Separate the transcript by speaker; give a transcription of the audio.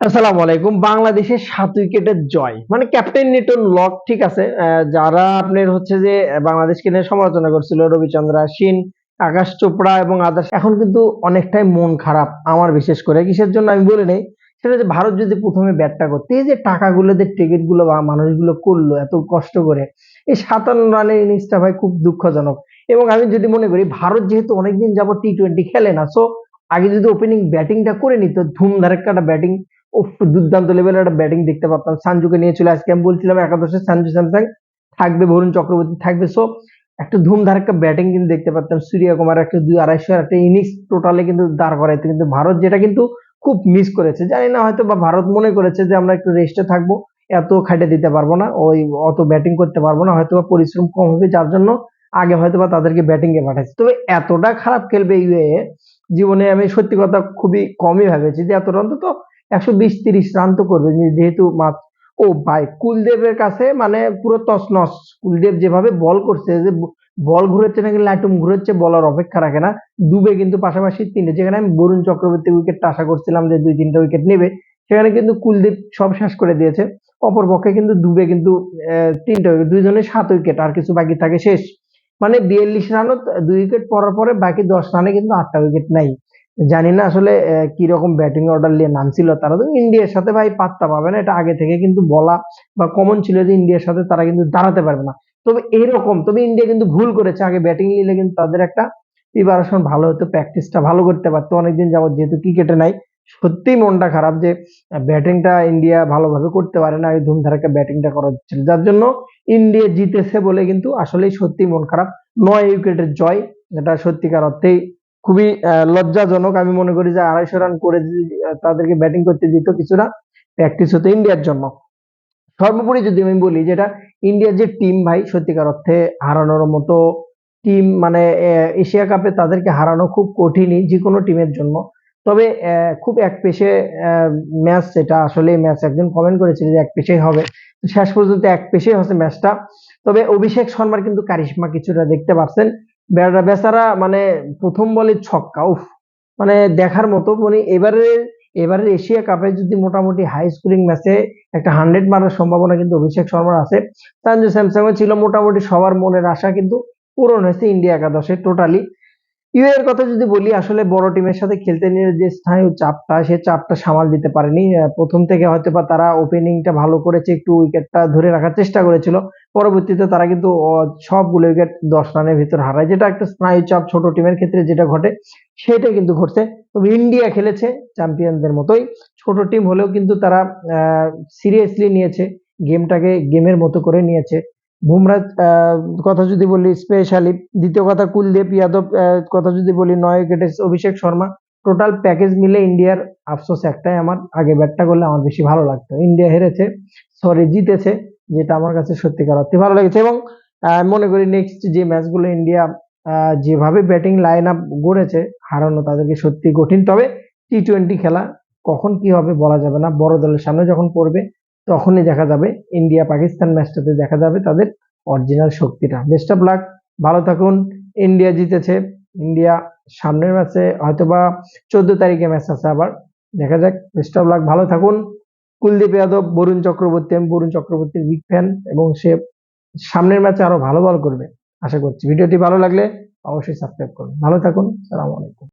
Speaker 1: আসসালামু আলাইকুম। বাংলাদেশের সাত উইকেটের জয়। মানে ক্যাপ্টেন নিটন লক, ঠিক আছে? যারা আপনার হচ্ছে যে বাংলাদেশকে নিয়ে সমালোচনা করছিল, রবিচন্দ্র আশ্বিন আকাশ চোপড়া এবং আদার্স, এখন কিন্তু অনেকটাই মন খারাপ, আমার বিশেষ করে। কিসের জন্য আমি বলে নেই? সেটা যে ভারত যদি প্রথমে ব্যাটটা করতে, এই যে টাকাগুলো, যে টিকিটগুলো বা মানুষগুলো করল, এত কষ্ট করে, এই সাতান্ন রানের ইনিংসটা ভাই খুব দুঃখজনক। এবং আমি যদি মনে করি, ভারত যেহেতু অনেকদিন যাবত টি টোয়েন্টি খেলে না সো আগে যদি ওপেনিং ব্যাটিংটা করে নিত ধুমধার একটা ব্যাটিং দুর্দান্ত লেভেলের একটা ব্যাটিং দেখতে পারতাম। সানজুকে নিয়ে চলে আজকে আমি বলছিলাম, একাদশে সানজু, স্যামসাং। থাকবে বরুণ চক্রবর্তী, থাকবে সো, একটা ধুমধার একটা ব্যাটিং কিন্তু দেখতে পারতাম। সূর্য কুমার একটা দুই আড়াইশো একটা ইনিংস টোটালে কিন্তু দাঁড় করাইতে। কিন্তু ভারত যেটা কিন্তু খুব মিস করেছে। জানি না, হয়তো বা ভারত মনে করেছে যে আমরা একটু রেস্টে থাকব। এত খাটে দিতে পারব না, ওই অত ব্যাটিং করতে পারব না। হয়তো বা পরিশ্রম কম হবে, যার জন্য আগে হয়তো বা তাদেরকে ব্যাটিং এ পাঠাচ্ছে তবে এতটা খারাপ খেলবে ইউএ জীবনে আমি সত্যি কথা খুবই কমই ভেবেছি যে এতটা অন্তত একশো বিশ তিরিশ রান তো করবে। যেহেতু ও ভাই, কুলদেবের কাছে মানে পুরো তছনছ। কুলদেব যেভাবে বল করছে, যে বল ঘুরেছে নাকি লাটুম ঘুরেছে বলার অপেক্ষা রাখে না। দুবে কিন্তু পাশাপাশি তিনটে। যেখানে আমি বরুণ চক্রবর্তী উইকেটটা আশা করছিলাম যে দুই তিনটা উইকেট নেবে, সেখানে কিন্তু কুলদীপ সব শেষ করে দিয়েছে। অপর পক্ষে কিন্তু দুবে কিন্তু তিনটা উইকেট দুইজনে সাত উইকেট আর কিছু বাকি থাকে শেষ। মানে বিয়াল্লিশ রানও, দুই উইকেট পড়ার পরে বাকি দশ রানে কিন্তু আটটা উইকেট নাই। জানি না আসলে আহ, কি রকম ব্যাটিং অর্ডার নিয়ে নামছিল তারা। তো ইন্ডিয়ার সাথে ভাই পাত্তা পাবে না। এটা আগে থেকে কিন্তু বলা বা কমন ছিল যে ইন্ডিয়ার সাথে তারা কিন্তু দাঁড়াতে পারবে না। তবে এরকম তবে ইন্ডিয়া কিন্তু ভুল করেছে। আগে ব্যাটিং নিলে কিন্তু তাদের একটা প্রিপারেশন ভালো হতো প্র্যাকটিসটা ভালো করতে পারতো। অনেকদিন যাবত যেহেতু ক্রিকেটে নাই সত্যিই মনটা খারাপ যে ব্যাটিংটা ইন্ডিয়া ভালোভাবে করতে পারে না। ওই ধুমধারাকে ব্যাটিংটা করা হচ্ছিল যার জন্য ইন্ডিয়া জিতেছে বলে কিন্তু আসলেই সত্যি মন খারাপ। নয় উইকেটের জয় এটা সত্যিকার অর্থেই খুবই লজ্জাজনক। আমি মনে করি যে আড়াইশো রান করে তাদেরকে ব্যাটিং করতে দিত কিছুটা প্র্যাকটিস হতো ইন্ডিয়ার জন্য। সর্বোপরি যদি আমি বলি যেটা ইন্ডিয়ার যে টিম ভাই, সত্যিকার অর্থে হারানোর মতো টিম মানে এশিয়া কাপে তাদেরকে হারানো খুব কঠিনই যে কোনো টিমের জন্য। তবে খুব এক পেশে ম্যাচ এটা আসলে ম্যাচ একজন কমেন্ট করেছিল যে এক পেশেই হবে। শেষ পর্যন্ত এক পেশেই হচ্ছে ম্যাচটা তবে অভিষেক শর্মার কিন্তু কারিশমা কিছুটা দেখতে পাচ্ছেন বেড়া- বেচারা মানে প্রথম বলে ছক্কা, উফ। মানে দেখার মতো মানে এবারে, এবারের এশিয়া কাপে যদি মোটামুটি হাই স্কোরিং ম্যাচে একটা হান্ড্রেড মারার সম্ভাবনা কিন্তু অভিষেক শর্মার আছে। সঞ্জু স্যামসাংও ছিল মোটামুটি সবার মনের আশা, কিন্তু পূরণ হয়েছে ইন্ডিয়া একাদশে টোটালি ইউ এর কথা যদি বলি, আসলে বড় টিমের সাথে খেলতে নিয়ে যে স্থানীয় চাপটা, সে চাপটা সামাল দিতে পারেনি। প্রথম থেকে হয়তো বা তারা ওপেনিংটা ভালো করেছে, একটু উইকেটটা ধরে রাখার চেষ্টা করেছিল। পরবর্তীতে তারা কিন্তু সবগুলো উইকেট দশ রানের ভিতর হারায়। যেটা একটা স্নায়ু চাপ ছোট টিমের ক্ষেত্রে যেটা ঘটে সেটা কিন্তু ঘটছে। তবে ইন্ডিয়া খেলেছে চ্যাম্পিয়নদের মতোই। ছোট টিম হলেও কিন্তু তারা সিরিয়াসলি নিয়েছে। গেমটাকে গেমের মতো করে নিয়েছে। বুমরাহ কথা যদি বলি স্পেশালি দ্বিতীয় কথা কুলদীপ যাদব কথা যদি বলি নয় উইকেটে অভিষেক শর্মা টোটাল প্যাকেজ মিলে ইন্ডিয়ার আফসোস একটাই আমার। আগে ব্যাটটা করলে আমার বেশি ভালো লাগতো। ইন্ডিয়া হেরেছে সরি জিতেছে, যেটা আমার কাছে সত্যিকার অর্থে ভালো লেগেছে। এবং মনে করি নেক্সট যে ম্যাচগুলো ইন্ডিয়া যেভাবে ব্যাটিং লাইন আপ গড়েছে, হারানো তাদেরকে সত্যি কঠিন। তবে টি টোয়েন্টি খেলা কখন কি হবে বলা যাবে না। বড় দলের সামনে যখন পড়বে তখনই দেখা যাবে ইন্ডিয়া পাকিস্তান ম্যাচটাতে দেখা যাবে তাদের অরিজিনাল শক্তিটা। বেস্ট অফ লাক ভালো থাকুন। ইন্ডিয়া জিতেছে। ইন্ডিয়া সামনের ম্যাচে হয়তোবা চোদ্দ তারিখে ম্যাচ আছে আবার। দেখা যাক বেস্ট অফ লাক ভালো থাকুন। কুলদীপ যাদব, বরুণ চক্রবর্তী, আমি বরুণ চক্রবর্তীর বিগ ফ্যান এবং সে সামনের ম্যাচে আরও ভালো বল করবে। আশা করছি। ভিডিওটি ভালো লাগলে অবশ্যই সাবস্ক্রাইব করুন। ভালো থাকুন, সালাম আলাইকুম।